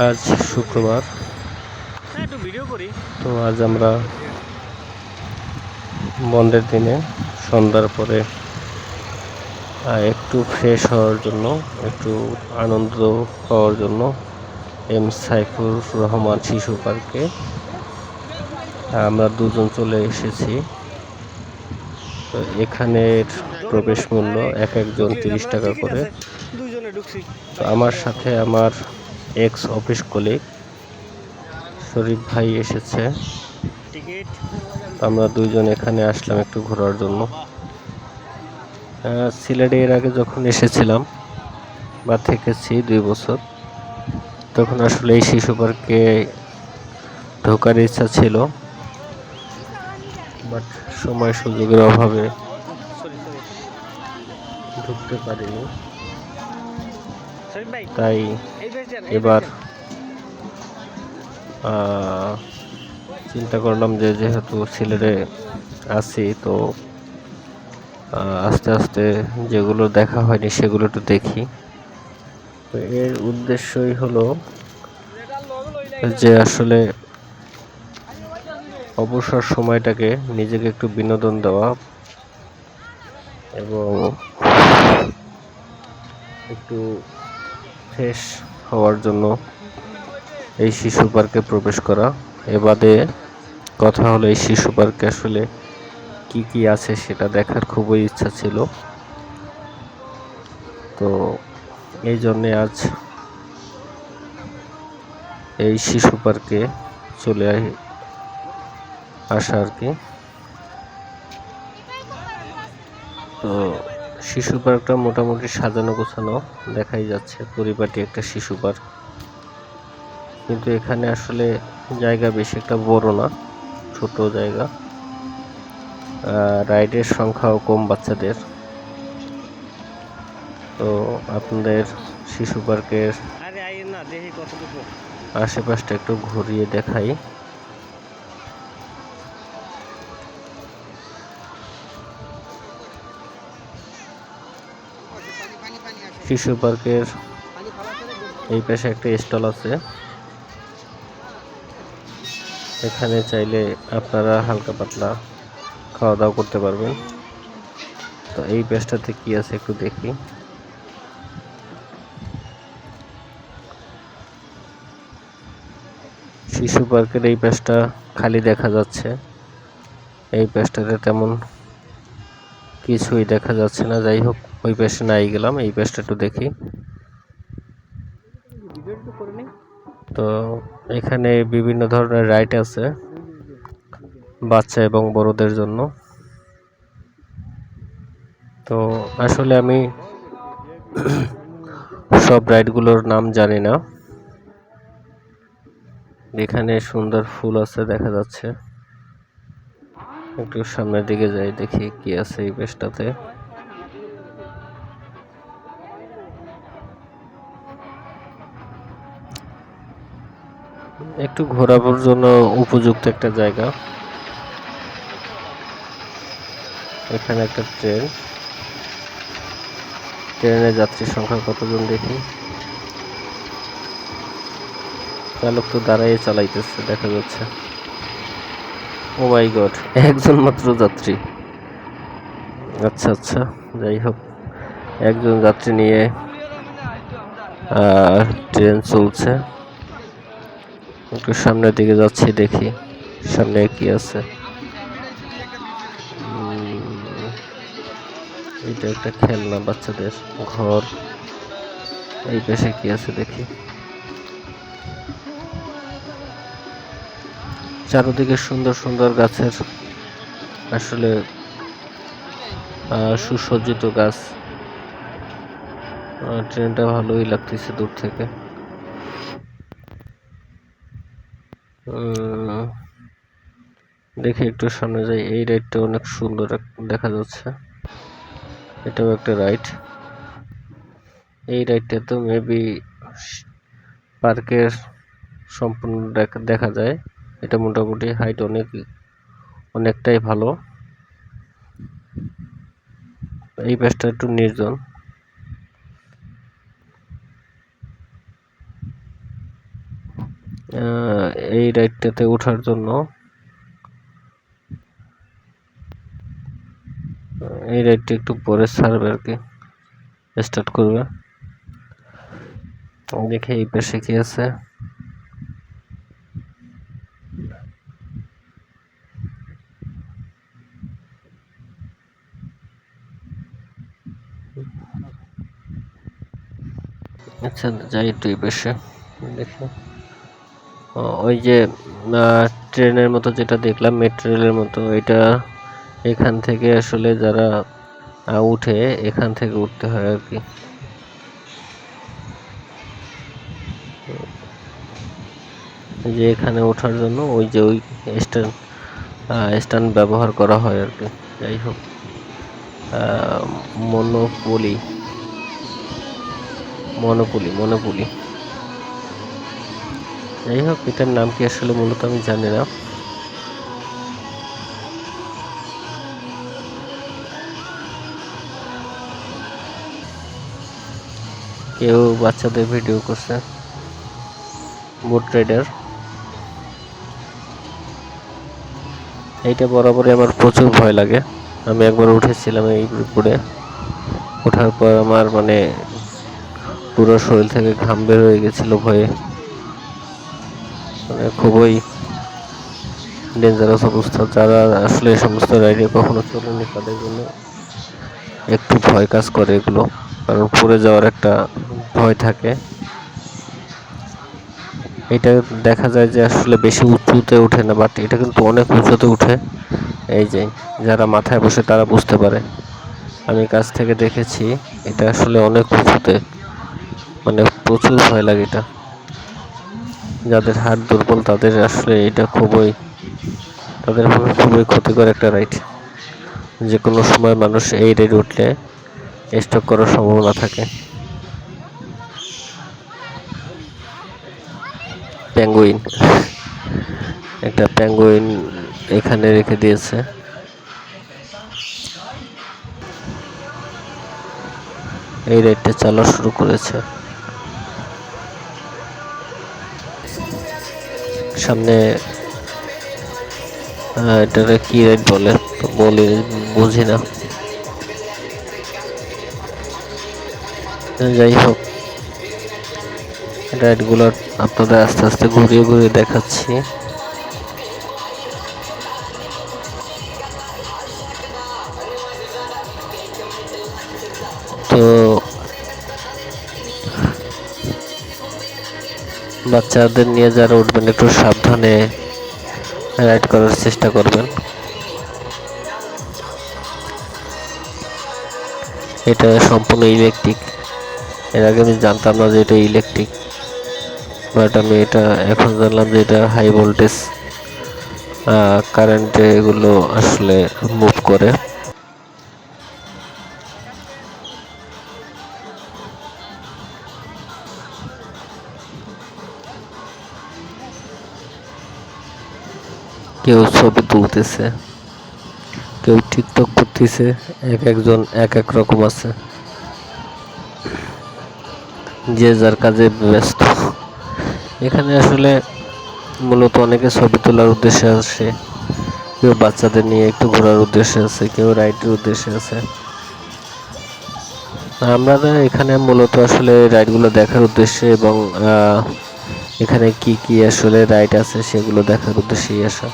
আজ শুক্রবার। হ্যাঁ তো আজ আমরা বন্ধের দিনে সন্ধ্যার পরে একটু ফ্রেশ হওয়ার জন্য একটু আনন্দ পাওয়ার জন্য এম সাইফুর রহমান শিশু পার্কে আমরা দুজন চলে এসেছি। তো এখানের প্রবেশ মূল্য এক একজন তিরিশ টাকা করে। তো আমার সাথে আমার এক্স অফিস কলিগ শরীফ ভাই এসেছে। আমরা দুইজন এখানে আসলাম একটু ঘোরার জন্য। সিলেটে এর আগে যখন এসেছিলাম বা থেকেছি দুই বছর তখন আসলে এই শিশু পার্কে ঢোকার ইচ্ছা ছিল। বাট সময় সুযোগের অভাবে ঢুকতে পারিনি। তাই এবার চিন্তা করলাম যে যেহেতু সিলেটে আছি তো আস্তে আস্তে যেগুলো দেখা হয়নি সেগুলো একটু দেখি। তো এর উদ্দেশ্যই হলো যে আসলে অবসর সময়টাকে নিজেকে একটু বিনোদন দেওয়া এবং একটু ফ্রেশ হওয়ার জন্য এই শিশু পার্কে প্রবেশ করা। এ বাদে কথা হলো, এই শিশু পার্কে আসলে কি কি আছে সেটা দেখার খুবই ইচ্ছা ছিল। তো এই জন্যে আজ এই শিশু পার্কে চলে আসা আর কি। তো শিশু পার্কটা মোটামুটি সাজানো গোছানো দেখাই যাচ্ছে। পরিপাটি একটা শিশু পার্ক। কিন্তু এখানে আসলে জায়গা বেশি একটা বড় না ছোট জায়গা। রাইডের সংখ্যাও কম বাচ্চাদের। তো আপনাদের শিশু পার্কের আশেপাশটা একটু ঘুরিয়ে দেখাই। শিশু পার্কের এই পাশে একটা স্টল আছে। এখানে চাইলে আপনারা হালকা পাতলা খাওয়া দাওয়া করতে পারবেন। তো এই পেজটাতে কি আছে একটু দেখি। শিশু পার্কের এই পেজটা খালি দেখা যাচ্ছে। এই পেজটাতে তেমন কিছুই দেখা যাচ্ছে না। যাই হোক, ওই পেজে নাই গেলাম, এই পেজটা একটু দেখি। তো এখানে বিভিন্ন ধরনের রাইড আছে, বাচ্চা এবং বড়দের জন্য। তো আসলে আমি সব রাইডগুলোর নাম জানি না। এখানে সুন্দর ফুল আছে, দেখা যাচ্ছে। একটু সামনের দিকে যাই, দেখি কি আছে এই পেজটাতে একটু ঘোরাবার জন্য উপযুক্ত একটা জায়গা। এখানে একটা ট্রেন। ট্রেনের যাত্রীর সংখ্যা কতজন দেখি? চালক তো দাঁড়াইয়ে চালাইতেছে, দেখা যাচ্ছে। ও মাই গড একজন মাত্র যাত্রী। আচ্ছা আচ্ছা যাই হোক। একজন যাত্রী নিয়ে ট্রেন চলছে। একটু সামনের দিকে যাচ্ছি, দেখি সামনে কি আছে। এটা একটা খেলনা বাচ্চাদের ঘর। এই পাশে কি আছে দেখি। চারদিকে সুন্দর সুন্দর গাছের আসলে সুসজ্জিত গাছ। ট্রেনটা ভালোই লাগতেছে দূর থেকে। দেখি একটু সামনে যাই। এই রাইডটা অনেক সুন্দর দেখা যাচ্ছে। এটাও একটা রাইড। এই রাইডটা তো মেবি পার্কের সম্পূর্ণ দেখা যায়। এটা মোটামুটি হাইট অনেক, অনেকটাই ভালো। এই পাশটা একটু নির্জন। এই রাইডটাতে ওঠার জন্য। এই রাইডটা একটু পরে ছাড়বে আর কি। স্টার্ট করবে। দেখে এই পাশে কি আছে। আচ্ছা যাই এই পাশে দেখি। ওই যে ট্রেনের মতো যেটা দেখলাম মেট্রো রেলের মতো, এটা এখান থেকে আসলে যারা উঠে, এখান থেকে উঠতে হয় আর কি। যে এখানে ওঠার জন্য, ওই যে ওই স্ট্যান্ড স্ট্যান্ড ব্যবহার করা হয় আর কি। যাই হোক মনোপলি মনোপলি মনোপলি। যাই হোক এটার নাম কি আসলে মূলত আমি জানি না। কেউ বাচ্চাদের ভিডিও করছে, বোট রাইডার। এইটা বরাবরই আমার প্রচুর ভয় লাগে। আমি একবার উঠেছিলাম এই উপরে ওঠার পর আমার মানে পুরো শরীর থেকে ঘাম বের হয়ে গেছিল ভয়ে। মানে খুবই ডেঞ্জারাস অবস্থা। যারা আসলে এই সমস্ত রাইডে কখনো চলেনি, তাদের জন্য একটু ভয় কাজ করে এগুলো, কারণ পড়ে যাওয়ার একটা ভয় থাকে। এটা দেখা যায় যে আসলে বেশি উঁচুতে ওঠে না বাট এটা কিন্তু অনেক উঁচুতে উঠে। এই যে, যারা মাথায় বসে তারা বুঝতে পারে। আমি কাছ থেকে দেখেছি, এটা আসলে অনেক উঁচুতে। মানে প্রচুর ভয় লাগে এটা। যাদের হাত দুর্বল, তাদের আসলে এটা খুবই, তাদের খুবই ক্ষতিকর একটা রাইড যে কোনো সময় মানুষ এই রাইড উঠলে স্ট্রোক করার সম্ভাবনা থাকে। প্যাঙ্গুইন একটা প্যাঙ্গুইন এখানে রেখে দিয়েছে। এই রাইডটা চালা শুরু করেছে। সামনে এটা এটাকে কি রাইট বলে? তো বলি, বুঝি না। যাই হোক রাইডগুলো আপনাদের আস্তে আস্তে ঘুরিয়ে ঘুরিয়ে দেখাচ্ছি। বাচ্চাদের নিয়ে যারা উঠবেন, একটু সাবধানে রাইড করার চেষ্টা করবেন। এটা সম্পূর্ণ ইলেকট্রিকের আগে আমি জানতাম না যে এটা ইলেকট্রিক বাট আমি এটা এখন জানলাম যে এটা হাই ভোল্টেজ কারেন্টে এগুলো আসলে মুভ করে। কেউ ছবি তুলতেছে, কেউ টিকটক করতেছে, এক একজন এক এক রকম আছে। যে যার কাজে ব্যস্ত। এখানে আসলে মূলত অনেকে ছবি তোলার উদ্দেশ্যে আসে, কেউ বাচ্চাদের নিয়ে একটু ঘোরার উদ্দেশ্যে আছে, কেউ রাইডের উদ্দেশ্যে আছে। আমরা এখানে মূলত আসলে রাইডগুলো দেখার উদ্দেশ্যে এবং এখানে কি কি আসলে রাইড আছে সেগুলো দেখার উদ্দেশ্যেই আসা।